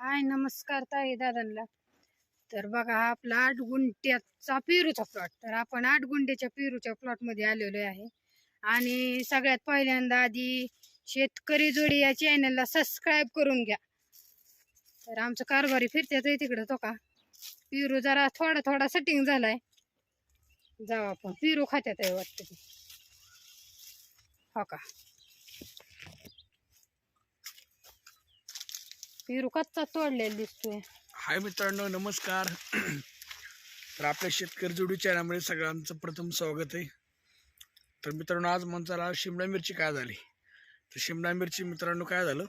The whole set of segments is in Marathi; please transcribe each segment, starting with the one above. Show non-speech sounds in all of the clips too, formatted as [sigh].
हाय नमस्कार ताई दादांना. तर बघा हा आपला आठ गुंठ्याचा पेरूचा प्लॉट तर आपण आठ गुंठ्याच्या पेरूच्या प्लॉटमध्ये आलेलो आहे. आणि सगळ्यात पहिल्यांदा आधी शेतकरी जोडी या चॅनलला सबस्क्राईब करून घ्या. तर आमचं कारभारी फिरत्यात आहे तिकडं तो का? पेरू जरा थोडा थोडा सेटिंग झालाय. जाऊ आपण. पेरू खात्यात आहे वाटतं हो का? पेरू कच्चा तोडलेला दिसतोय. हाय मित्रांनो नमस्कार. तर आपल्या शेतकरी जोडी चॅनलमध्ये सगळ्यांचं प्रथम स्वागत आहे. तर मित्रांनो आज म्हणताला शिमला मिरची काय झाली? तर शिमला मिरची मित्रांनो काय झालं?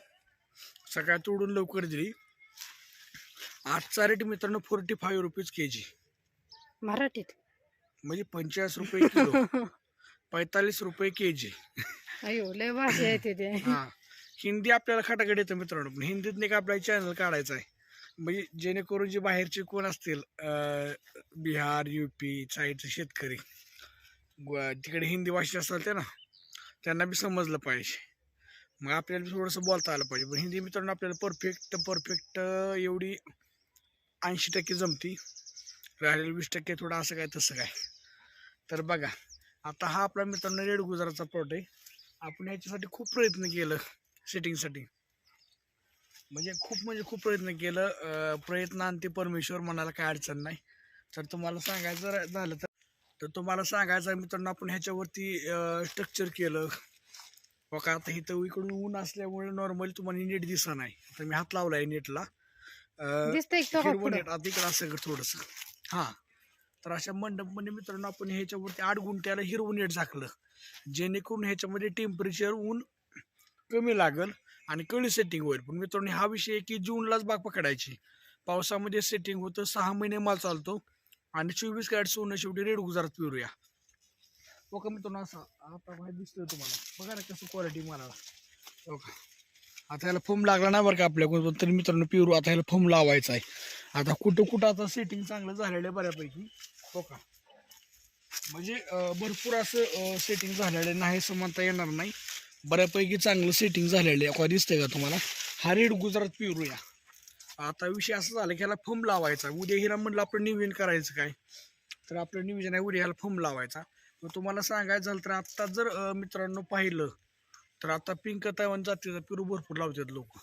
सकाळ तोडून लवकर दिली. आजचा रेट मित्रांनो forty five rupees K G मराठीत. म्हणजे पंचेचाळीस रुपये किलो. [laughs] पैतालीस रुपये के जी अयो लय भाषा येते ते. हां. हिंदी आपल्याला खटाखट येतं मित्रांनो. पण हिंदीत नाही का आपला चॅनल काढायचा आहे. म्हणजे जेणेकरून जे बाहेरचे कोण असतील बिहार यू पी साईडचे शेतकरी तिकडे हिंदी भाषा असतात ते ना त्यांना बी समजलं पाहिजे. मग आपल्याला बी थोडंसं बोलता आलं पाहिजे. पण हिंदी मित्रांनो आपल्याला परफेक्ट परफेक्ट एवढी ऐंशी टक्के जमती. राहिलेलं वीस टक्के थोडं असं काय तसं काय. तर बघा आता हा आपला मित्रांनो रेड गुजराचा प्लॉट आहे. आपण याच्यासाठी खूप प्रयत्न केलं. सेटिंगसाठी म्हणजे खूप म्हणजे खूप प्रयत्न केलं. अं, प्रयत्न आणि ते परमेश्वर मनाला काय अडचण नाही. तर तुम्हाला सांगायचं झालं तर तर तुम्हाला सांगायचं मित्रांनो आपण ह्याच्यावरती स्ट्रक्चर केलं. बघा आता इथं इकडून ऊन असल्यामुळे नॉर्मली तुम्हाला नीट दिसा नाही. आता मी हात लावला आहे नेटला? नेट आता इकडं असं थोडस. हां. तर अशा मंडपमध्ये मित्रांनो आपण ह्याच्यावरती आठ गुंठ्याला हिरवं नेट झाकलं. जेणेकरून ह्याच्यामध्ये टेम्परेचर ऊन कमी लागल आणि कळी सेटिंग होईल. पण मित्रांनो हा विषय आहे की जूनलाच बाग पकडायची. पावसामध्ये सेटिंग होतं सहा महिने माल चालतो आणि चोवीस कॅरेट सोनं शेवटी रेड गुजरात पिरूया. ओके मित्रांनो असं आता माहिती दिसतोय तुम्हाला. बघा ना कसं क्वालिटी मला हो का आता ह्याला फोम लागला नाही बरं का आपल्याकडून तरी मित्रांनो पिरू आता ह्याला फोम लावायचा आहे. आता कुठं कुठं आता सेटिंग चांगलं झालेलं आहे बऱ्यापैकी. हो का म्हणजे भरपूर असं सेटिंग झालेलं नाही असं म्हणता येणार नाही. बऱ्यापैकी चांगलं सेटिंग झालेलं आहे. दिसतंय का तुम्हाला? हा रेड गुजरात पिरूया आता विषय असा झाला की ह्याला फम लावायचा. उद्या हिरा म्हणलं आपलं निवेदन करायचं काय? तर आपलं नियोजन आहे उद्या ह्याला फम लावायचा. मग तुम्हाला सांगायचं झालं तर आत्ता जर मित्रांनो पाहिलं तर आता पिंक तैवान जातीचा पिरू भरपूर लावतात लोक.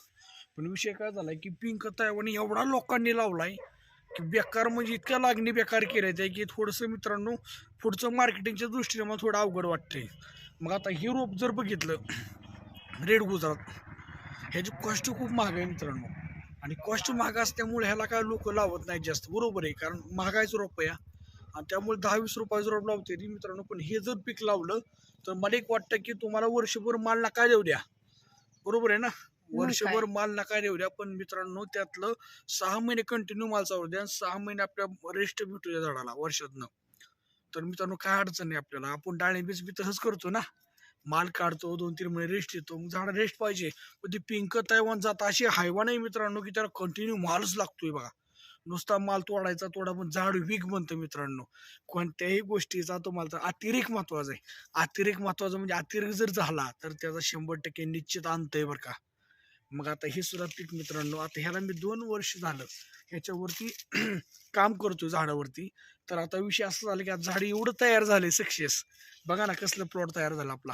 पण विषय काय झाला की पिंक तैवान एवढा लोकांनी लावलाय की बेकार म्हणजे इतक्या लागणी बेकार केल्या त्या की थोडंसं मित्रांनो पुढचं मार्केटिंगच्या दृष्टीने मला थोडं अवघड वाटते मग आता हे रोप जर बघितलं रेड गुजरात ह्याची कॉस्ट खूप महाग आहे मित्रांनो. आणि कॉस्ट महाग असल्यामुळे ह्याला काय लोक लावत नाहीत जास्त. बरोबर आहे कारण महागायचं रोप या आणि त्यामुळे दहा वीस रुपयाचं रोप लावते ती मित्रांनो. पण हे जर पीक लावलं तर मला एक वाटतं की तुम्हाला वर्षभर माल नका देऊ द्या. बरोबर आहे ना? वर्षभर माल नका देऊ द्या. पण मित्रांनो त्यातलं सहा महिने कंटिन्यू माल चालू द्या सहा महिने आपल्या रेस्ट भेटू द्या झाडाला वर्षातनं. तर मित्रांनो काय अडचण नाही आपल्याला. आपण डाळिंबीच बी तसंच करतो ना. माल काढतो दोन तीन महिने रेस्ट येतो मग झाडा रेस्ट पाहिजे. पण ती पिंक तैवान जात अशी हायवा नाही मित्रांनो की त्याला कंटिन्यू मालच लागतोय बघा. नुसता माल तोडायचा तोडा पण झाड वीक बनतं मित्रांनो. कोणत्याही गोष्टीचा तुम्हाला तर अतिरेक महत्त्वाचा आहे. अतिरेक महत्त्वाचा म्हणजे अतिरेक जर झाला तर त्याचा शंभर टक्के निश्चित अंत आहे बरं का. मग आता हे सुद्धा पीक मित्रांनो आता ह्याला मी दोन वर्ष झालं. ह्याच्यावरती [clears throat] काम करतोय झाडावरती. तर आता विषय असं झाला की आता झाड एवढं तयार झालंय सक्सेस बघा ना कसलं प्लॉट तयार झाला आपला.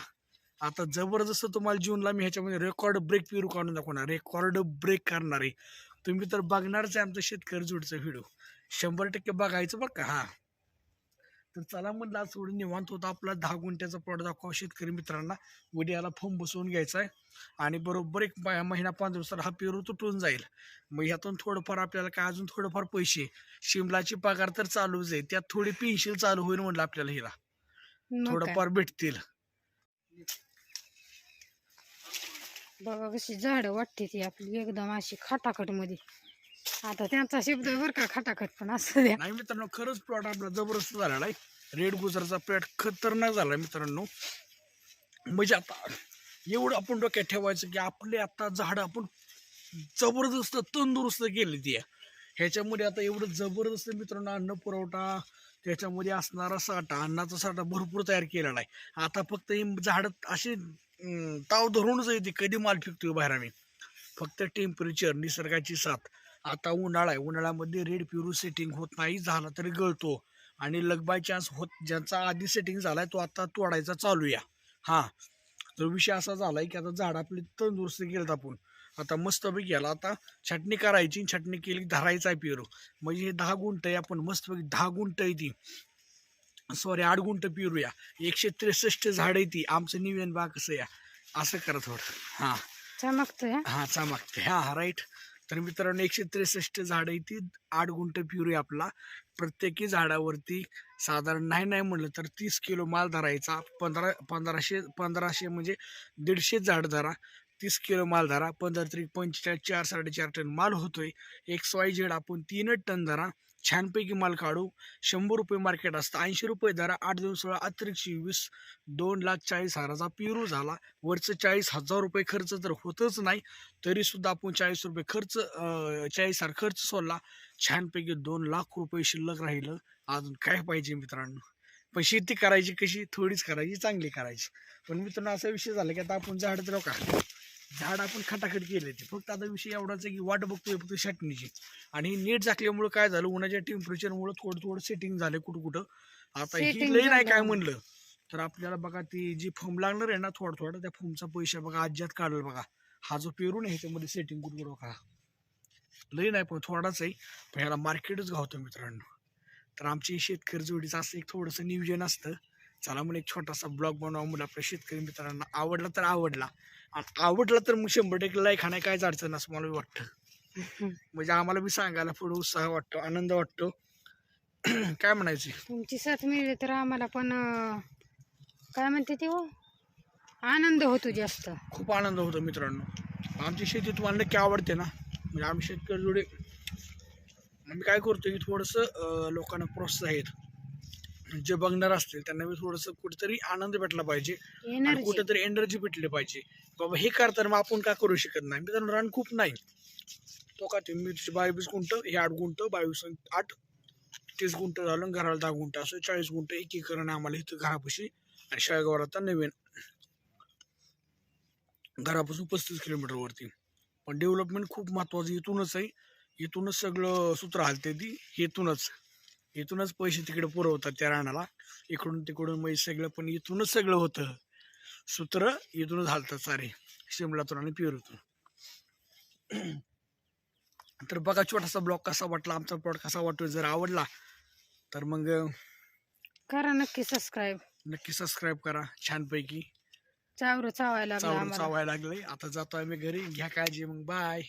आता जबरदस्त तुम्हाला जूनला मी ह्याच्यामध्ये रेकॉर्ड ब्रेक पिरू काढून दाखवणार रेकॉर्ड ब्रेक करणार आहे. तुम्ही तर बघणारच आहे आमचं शेतकरी जुडचं व्हिडिओ शंभर टक्के बघायचं बघ का? हा. तर चला म्हणलं आज थोडं निवांत होता. आपला दहा गुंठ्याचा प्लॉट दाखवा शेतकरी मित्रांना. उद्याला फॉर्म बसवून घ्यायचा आहे. आणि बरोबर एक महिना पाच दिवसात हा पेरू तुटून जाईल. मग ह्यातून थोडंफार आपल्याला काय अजून थोडंफार पैसे शिमलाची पगार तर चालूच आहे. त्यात थोडी पेन्शिल चालू होईल म्हणलं आपल्याला हिला? थोडंफार भेटतील. बघा कशी झाड वाटते ती आपली. एकदम अशी खटाखटमध्ये आता त्यांचा शब्द बर का खटाखट पण असं द्या. नाही मित्रांनो खरंच प्लॉट आपला जबरदस्त झालेला आहे. रेड गुजरचा प्लॉट खतरनाक झाला मित्रांनो. म्हणजे आता एवढं आपण डोक्यात ठेवायचं की आपले आता झाडं आपण जबरदस्त तंदुरुस्त केली ती. ह्याच्यामध्ये आता एवढं जबरदस्त मित्रांनो अन्न पुरवठा त्याच्यामध्ये असणारा साठा अन्नाचा साठा भरपूर तयार केलेला आहे. आता फक्त ही झाडं अशी ताव धरूनच येते कधी माल फिकतोय बाहेर आम्ही. फक्त टेम्परेचर निसर्गाची साथ. आता उन्हाळा आहे. उन्हाळ्यामध्ये रेड प्युरू सेटिंग होत नाही झाला तरी गळतो. आणि लग बाय चान्स होत ज्यांचा आधी सेटिंग झालाय तो आता तोडायचा चालू या हां. तर विषय असा झालाय की आता झाड आपली तंदुरुस्त गेलं आपण. आता मस्तपैकी गेला आता छटणी करायची छटणी केली धरायचा आहे पेरू म्हणजे हे दहा गुंठ आहे आपण मस्तपैकी दहा गुंठ आहे ती. सॉरी आठ गुंठ पेरूया एकशे त्रेसष्ट झाड आहे ती. आमचं निवेदन बा कसं या असं करा थोडं हां. चमकतोय हा. चमकते हा हा राईट तर मित्रांनो एकशे त्रेसष्ट झाडं आहे ती आठ गुंठ प्युरी आपला. प्रत्येकी झाडावरती साधारण नाही नाही म्हणलं तर तीस किलो माल धरायचा. पंधरा पंधराशे पंधराशे म्हणजे दीडशे झाड धरा. तीस किलो माल धरा. पंधरा तरी पंचेचाळीस चार साडेचार टन माल होतोय. एक्स वाय झेड आपण तीन टन धरा. छानपैकी माल काढू. शंभर रुपये मार्केट असतं. ऐंशी रुपये दरा आठ दिवस सोळा अतिरिक्त वीस दोन लाख चाळीस हजाराचा पिरू झाला. वरचं चाळीस हजार रुपये खर्च तर होतच नाही. तरीसुद्धा आपण चाळीस रुपये खर्च चाळीस हजार खर्च सोडला. छानपैकी दोन लाख रुपये शिल्लक राहिलं. अजून काय पाहिजे मित्रांनो? पण शेती करायची कशी? थोडीच करायची चांगली करायची. पण मित्रांनो असा विषय झाला की आता आपण झाड तर का? झाड आपण खटाखट केले ते. फक्त आता विषय एवढाच आहे की वाट बघतोय फक्त छाटणीची आणि नीट झाकल्यामुळं काय झालं? उन्हाच्या टेम्परेचरमुळं थोडं थोडं सेटिंग झालं कुठं कुठं आता ही लई नाही काय. म्हणलं. तर आपल्याला बघा ती जी फोम लागणार आहे ना थोडं थोडं त्या फोमचा पैसा बघा आज्यात काढलं बघा. हा जो पेरू नाही ह्याच्यामध्ये सेटिंग कुठं कुठं बघा. लई नाही पण थोडाच आहे. पण ह्याला मार्केटच गावतं मित्रांनो. तर आमची शेतकरी जोडीचं असं एक थोडंसं नियोजन असतं. चला म्हणून एक छोटासा ब्लॉग बनवा म्हणून आपल्या शेतकरी मित्रांना आवडला तर आवडला. आणि आवडला तर मग शंभर टक्के लाईक हाणाय कायच अडचण असं मला वाटतं. म्हणजे आम्हाला बी सांगायला पुढे उत्साह वाटतो आनंद वाटतो. [clears throat] काय म्हणायचे? तुमची साथ मिळली तर आम्हाला पण अं, काय म्हणते ते हो? आनंद होतो जास्त. खूप आनंद होतो मित्रांनो. आमची शेती तुम्हाला नक्की आवडते ना? म्हणजे आम्ही शेतकरी जोडे आम्ही काय करतो की थोडंसं लोकांना प्रोत्साहित. जे बघणार असतील त्यांना बी थोडंसं कुठेतरी आनंद भेटला पाहिजे आणि कुठेतरी एनर्जी भेटली पाहिजे. बाबा हे करताना मग आपण का करू शकत नाही? मित्रांनो रन खूप नाही. तो का ते मिरची बावीस गुंट हे आठ गुंट बावीस आठ तीस गुंट झालं घराला दहा गुंट असं चाळीस गुंट एकीकरण आहे आम्हाला इथं घरापाशी आणि शाळेगावात आता नवीन घरापासून पस्तीस किलोमीटरवरती पण डेव्हलपमेंट खूप महत्त्वाचं इथूनच आहे. इथूनच सगळं सूत्र हालते ती. इथूनच. इथूनच पैसे तिकडे पुरवतात त्या राणाला इकडून तिकडून मग सगळं पण इथूनच सगळं होतं. सूत्र इथूनच हालतात सारे शिमलातून आणि पेरूतून. तर बघा छोटासा ब्लॉग कसा वाटला आमचा प्लॉट कसा वाटतो जर आवडला तर मग करा नक्की सबस्क्राईब नक्की सबस्क्राईब करा छानपैकी. चावर चावायला चावायला लागले आता जातो आम्ही घरी घ्या काळजी मग बाय